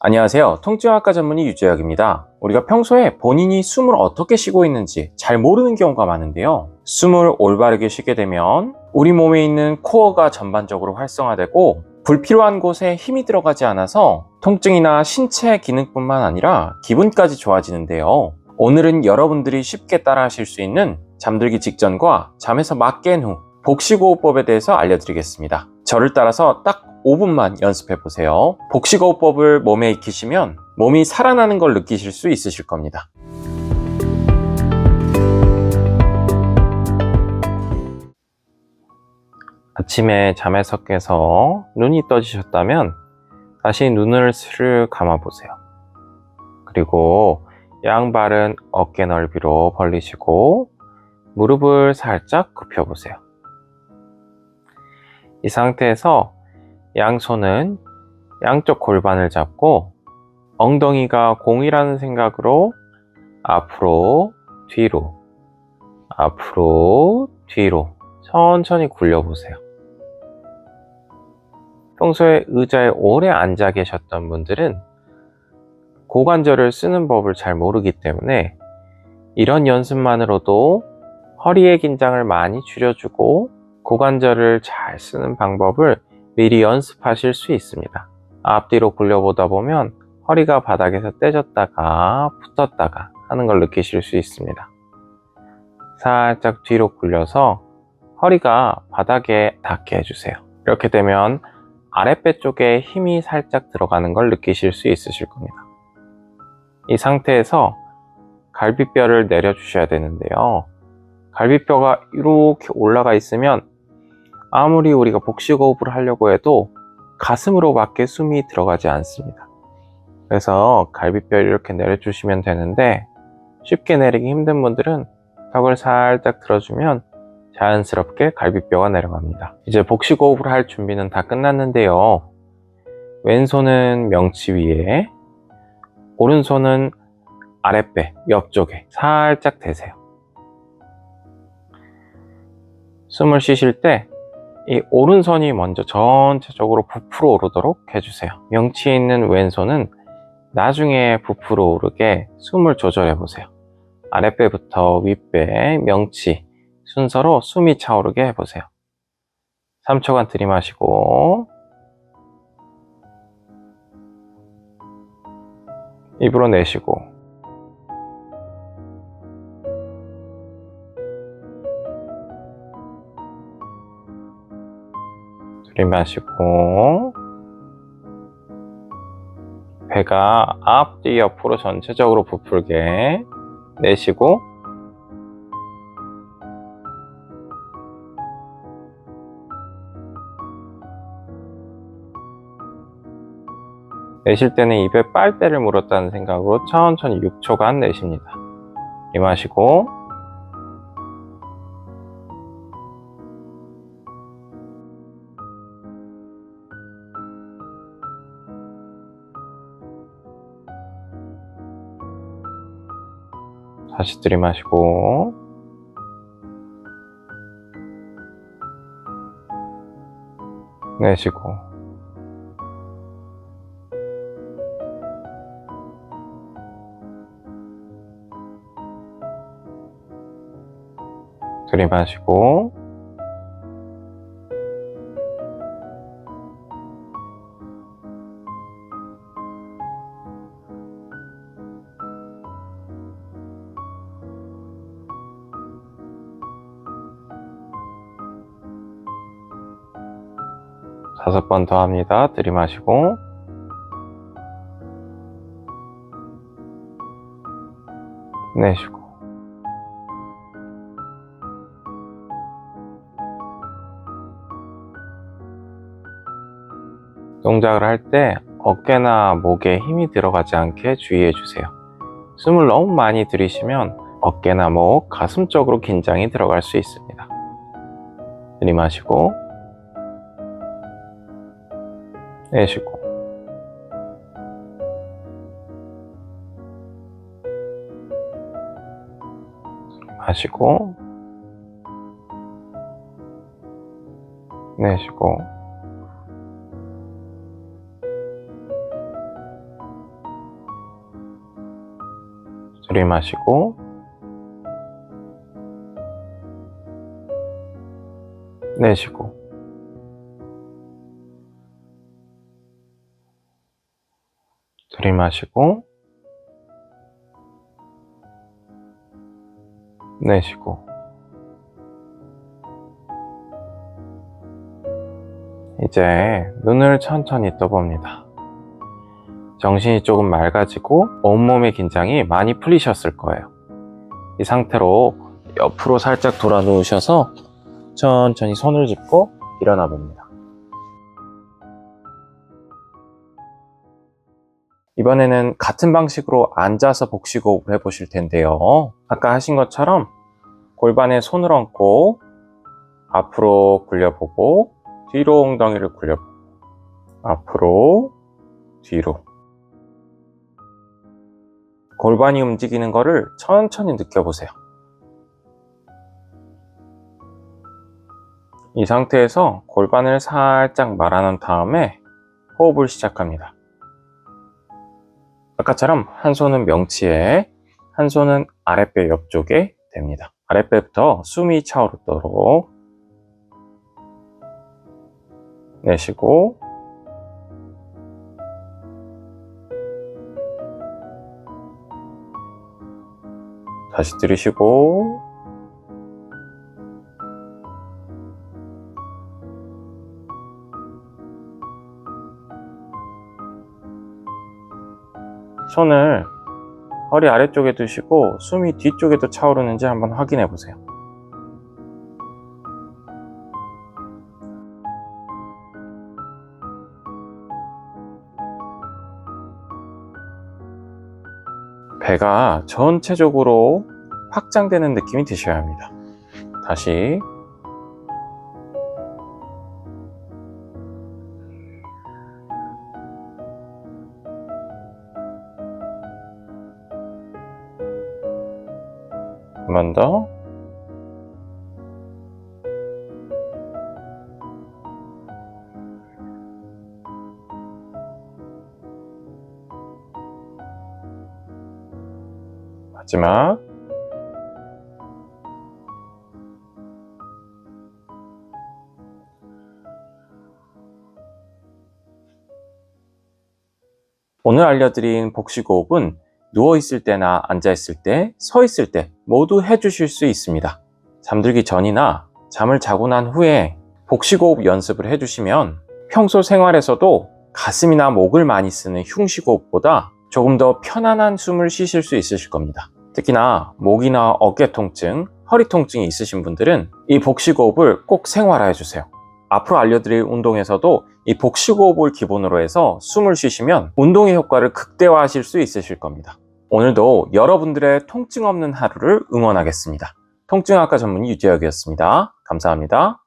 안녕하세요. 통증학과 전문의 유재혁입니다. 우리가 평소에 본인이 숨을 어떻게 쉬고 있는지 잘 모르는 경우가 많은데요. 숨을 올바르게 쉬게 되면 우리 몸에 있는 코어가 전반적으로 활성화되고 불필요한 곳에 힘이 들어가지 않아서 통증이나 신체 기능뿐만 아니라 기분까지 좋아지는데요. 오늘은 여러분들이 쉽게 따라 하실 수 있는 잠들기 직전과 잠에서 막 깬 후 복식호흡법에 대해서 알려드리겠습니다. 저를 따라서 딱 5분만 연습해 보세요. 복식호흡법을 몸에 익히시면 몸이 살아나는 걸 느끼실 수 있으실 겁니다. 아침에 잠에서 깨서 눈이 떠지셨다면 다시 눈을 스르 감아 보세요. 그리고 양발은 어깨 넓이로 벌리시고 무릎을 살짝 굽혀 보세요. 이 상태에서 양손은 양쪽 골반을 잡고 엉덩이가 공이라는 생각으로 앞으로 뒤로 앞으로 뒤로 천천히 굴려보세요. 평소에 의자에 오래 앉아 계셨던 분들은 고관절을 쓰는 법을 잘 모르기 때문에 이런 연습만으로도 허리의 긴장을 많이 줄여주고 고관절을 잘 쓰는 방법을 미리 연습하실 수 있습니다. 앞뒤로 굴려보다 보면 허리가 바닥에서 떼졌다가 붙었다가 하는 걸 느끼실 수 있습니다. 살짝 뒤로 굴려서 허리가 바닥에 닿게 해주세요. 이렇게 되면 아랫배 쪽에 힘이 살짝 들어가는 걸 느끼실 수 있으실 겁니다. 이 상태에서 갈비뼈를 내려주셔야 되는데요. 갈비뼈가 이렇게 올라가 있으면 아무리 우리가 복식호흡을 하려고 해도 가슴으로밖에 숨이 들어가지 않습니다. 그래서 갈비뼈를 이렇게 내려주시면 되는데 쉽게 내리기 힘든 분들은 턱을 살짝 들어주면 자연스럽게 갈비뼈가 내려갑니다. 이제 복식호흡을 할 준비는 다 끝났는데요. 왼손은 명치 위에, 오른손은 아랫배 옆쪽에 살짝 대세요. 숨을 쉬실 때 이 오른손이 먼저 전체적으로 부풀어 오르도록 해주세요. 명치에 있는 왼손은 나중에 부풀어 오르게 숨을 조절해 보세요. 아랫배부터 윗배, 명치 순서로 숨이 차오르게 해보세요. 3초간 들이마시고 입으로 내쉬고 들이마시고 배가 앞뒤 옆으로 전체적으로 부풀게 내쉬고 내쉴 때는 입에 빨대를 물었다는 생각으로 천천히 6초간 내쉽니다. 이마시고 다시 들이마시고. 내쉬고. 들이마시고 다섯 번 더 합니다. 들이마시고 내쉬고 동작을 할 때 어깨나 목에 힘이 들어가지 않게 주의해 주세요. 숨을 너무 많이 들이쉬면 어깨나 목, 가슴 쪽으로 긴장이 들어갈 수 있습니다. 들이마시고 내쉬고. 마시고. 내쉬고. 들이마시고. 내쉬고. 들이마시고 내쉬고 이제 눈을 천천히 떠봅니다. 정신이 조금 맑아지고 온몸의 긴장이 많이 풀리셨을 거예요. 이 상태로 옆으로 살짝 돌아 누우셔서 천천히 손을 짚고 일어나 봅니다. 이번에는 같은 방식으로 앉아서 복식호흡을 해보실 텐데요. 아까 하신 것처럼 골반에 손을 얹고 앞으로 굴려보고 뒤로 엉덩이를 굴려보고 앞으로 뒤로 골반이 움직이는 것을 천천히 느껴보세요. 이 상태에서 골반을 살짝 말아놓은 다음에 호흡을 시작합니다. 아까처럼 한 손은 명치에, 한 손은 아랫배 옆쪽에 됩니다. 아랫배부터 숨이 차오르도록 내쉬고 다시 들이쉬고 손을 허리 아래쪽에 두시고 숨이 뒤쪽에도 차오르는지 한번 확인해 보세요. 배가 전체적으로 확장되는 느낌이 드셔야 합니다. 다시 더. 마지막. 오늘 알려드린 복식 호흡은 누워있을 때나 앉아있을 때, 서 있을 때 모두 해주실 수 있습니다. 잠들기 전이나 잠을 자고 난 후에 복식호흡 연습을 해주시면 평소 생활에서도 가슴이나 목을 많이 쓰는 흉식호흡보다 조금 더 편안한 숨을 쉬실 수 있으실 겁니다. 특히나 목이나 어깨 통증, 허리 통증이 있으신 분들은 이 복식호흡을 꼭 생활화해 주세요. 앞으로 알려드릴 운동에서도 이 복식호흡을 기본으로 해서 숨을 쉬시면 운동의 효과를 극대화하실 수 있으실 겁니다. 오늘도 여러분들의 통증 없는 하루를 응원하겠습니다. 통증학과 전문 유재혁이었습니다. 감사합니다.